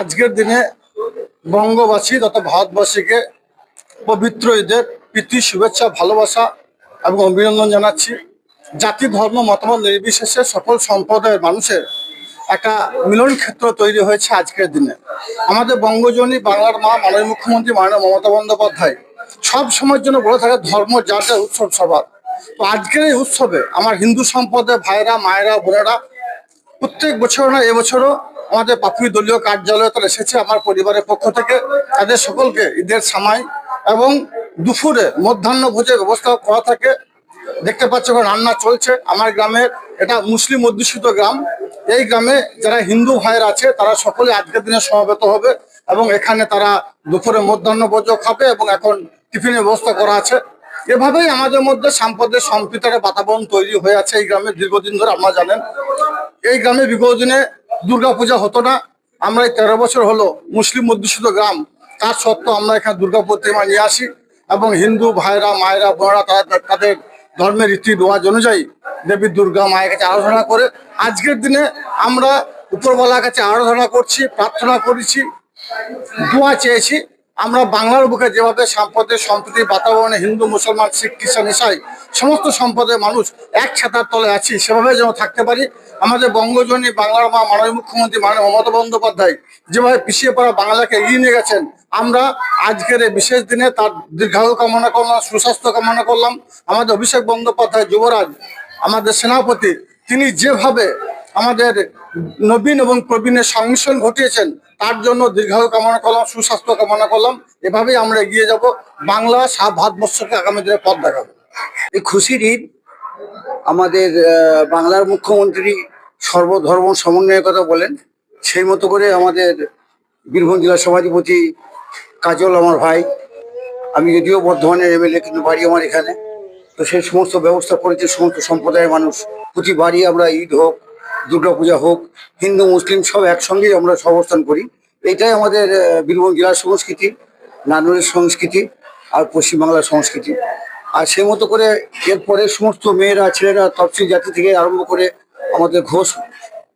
আজকের দিনে বঙ্গবাসী তথা ভারতবাসীকে পবিত্র ঈদের প্রীতি, শুভেচ্ছা, ভালোবাসা এবং অভিনন্দন জানাচ্ছি। জাতি, ধর্ম, মতামত নির্বিশেষে সকল সম্প্রদায়ের মানুষের একটা মিলন ক্ষেত্র তৈরি হয়েছে আজকের দিনে। আমাদের বঙ্গজনী, বাংলার মা, মাননীয় মুখ্যমন্ত্রী, মাননীয় মমতা বন্দ্যোপাধ্যায় সব সময়ের জন্য বলে থাকে, ধর্ম যার উৎসব সবার। তো আজকের এই উৎসবে আমার হিন্দু সম্প্রদায়ের ভাইরা মায়েরা, বোনেরা প্রত্যেক বছর না এবছরও আমাদের পাপুই দলীয় কার্যালয়ে তারা এসেছে আমার পরিবারের পক্ষ থেকে। তাদের সকলকে ঈদের সময় এবং দুপুরে মধ্যাহ্ন ভোজের ব্যবস্থা করা থাকে। দেখতে পাচ্ছ ওখানে রান্না চলছে। আমার গ্রামের এটা মুসলিম অধ্যুষিত গ্রাম। এই গ্রামে যারা হিন্দু ভাইয়ের আছে, তারা সকলে আজকের দিনে সমবেত হবে এবং এখানে তারা দুপুরে মধ্যাহ্ন ভোজ খাবে এবং এখন টিফিনের ব্যবস্থা করা আছে। এভাবেই আমাদের মধ্যে সাম্প্রদায়িক সম্প্রীতার বাতাবরণ তৈরি হয়ে আছে এই গ্রামে। দীর্ঘদিন ধরে আপনারা জানেন, এই গ্রামে বিগত দিনে দুর্গাপূজা হতো না। আমরা এই তেরো বছর হলো মুসলিম অধ্যুষিত গ্রাম। তার সত্ত্বেও আমরা এখানে দুর্গা প্রতিমা নিয়ে আসি এবং হিন্দু ভাইরা, মায়েরা, বোনেরা, তারা তাদের ধর্মের রীতি রেওয়াজ অনুযায়ী দেবী দুর্গা মায়ের কাছে আরাধনা করে। আজকের দিনে আমরা উপরওয়ালার কাছে আরাধনা করছি, প্রার্থনা করেছি, দোয়া চেয়েছি। আমরা বাংলার বুকে যেভাবে সাম্প্রদায়িক সম্প্রীতির বাতাবরণে হিন্দু, মুসলমান, শিখ, খ্রিস্টান, ইসাই সমস্ত সম্প্রদায়ের মানুষ এক ছাতার তলে আছি, সেভাবে যেন থাকতে পারি। আমাদের বঙ্গজনী বাংলার মা মাননীয় মুখ্যমন্ত্রী মাননীয় মমতা বন্দ্যোপাধ্যায় যেভাবে পিছিয়ে পড়া বাংলাকে এগিয়ে নিয়ে গেছেন। আমরা আজকের এই বিশেষ দিনে তার দীর্ঘায়ু কামনা করলাম, সুস্বাস্থ্য কামনা করলাম। আমাদের অভিষেক বন্দ্যোপাধ্যায় যুবরাজ, আমাদের সেনাপতি, তিনি যেভাবে আমাদের নবীন এবং প্রবীণের সংমিশ্রণ ঘটিয়েছেন, তার জন্য দীর্ঘায়ু কামনা করলাম, সুস্বাস্থ্য কামনা করলাম। এভাবেই আমরা এগিয়ে যাব। বাংলা সা ভারতবর্ষকে আগামী দিনে পথ দেখাবো। এই খুশির ঈদ আমাদের বাংলার মুখ্যমন্ত্রী সর্বধর্ম সমন্বয়ের কথা বলেন। সেই মতো করে আমাদের বীরভূম জেলা সভাধিপতি কাজল আমার ভাই, আমি যদিও বর্ধমানের এমএলএ, কিন্তু বাড়ি আমার এখানে। তো সেই সমস্ত ব্যবস্থা করেছে, সমস্ত সম্প্রদায়ের মানুষ। প্রতি বাড়ি আমরা ঈদ হোক দুর্গাপূজা হোক, হিন্দু, মুসলিম, সব একসঙ্গেই আমরা সহাবস্থান করি। এটাই আমাদের বীরভূম জেলার সংস্কৃতি নানুরের সংস্কৃতি আর পশ্চিমবাংলার সংস্কৃতি। আর সেই মতো করে এরপরে সমস্ত মেয়েরা, ছেলেরা, তফসিল জাতি থেকে আরম্ভ করে আমাদের ঘোষ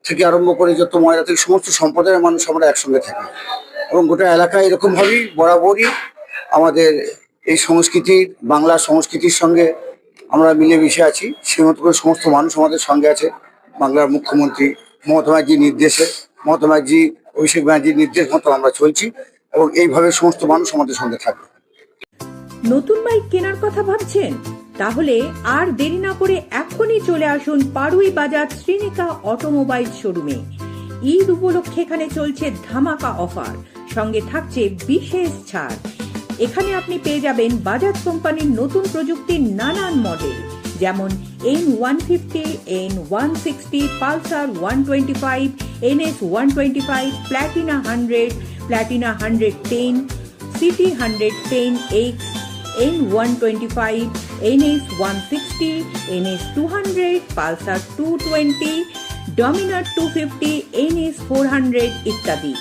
থেকে আরম্ভ করে যত ময়রা থেকে সমস্ত সম্প্রদায়ের মানুষ আমরা একসঙ্গে থাকি। এবং গোটা এলাকায় এরকমভাবেই বরাবরই আমাদের এই সংস্কৃতির বাংলা সংস্কৃতির সঙ্গে আমরা মিলেমিশে আছি। সেই মতো করে সমস্ত মানুষ আমাদের সঙ্গে আছে। বাংলার মুখ্যমন্ত্রী মমতা ব্যানার্জির নির্দেশে, মমতা ব্যানার্জি, অভিষেক ব্যানার্জির নির্দেশ মতো আমরা চলছি এবং এইভাবে সমস্ত মানুষ আমাদের সঙ্গে থাকবে। নতুন বাইক কেনার কথা ভাবছেন? তাহলে আর দেরি না করে এখনই চলে আসুন পাড়ুই বাজার শ্রীনিকা অটোমোবাইল শোরুমে। ঈদ উপলক্ষে এখানে চলছে ধামাকা অফার, সঙ্গে থাকছে বিশেষ ছাড়। এখানে আপনি পেয়ে যাবেন বাজাজ কোম্পানির নতুন প্রযুক্তির নানান মডেল। যেমন N one fifty N one sixty Pulsar one twenty five NS one twenty five Platina hundred Platina hundred ten CT hundred ten X N one twenty five NS one sixty NS two hundred Pulsar two twenty Dominar two fifty NS four hundred ইত্যাদি।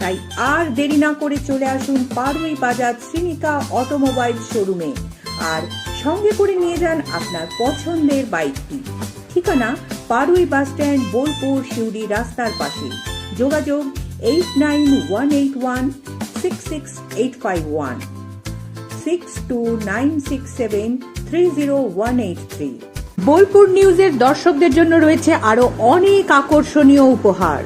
তাই আর দেরি না করে চলে আসুন পারুই বাজার Shrinika automobile শোরুমে। আর সঙ্গে করে নিয়ে যান আপনার পছন্দের বাইকটি। ঠিকানা পারুই বাস স্ট্যান্ড, বোলপুর শিউড়ি রাস্তার পাশে। যোগাযোগ eight nine one eight one six six eight five one. Six two nine six seven three zero one eight three. Bolpur নিউজের দর্শকদের জন্য রয়েছে আরও অনেক আকর্ষণীয় উপহার।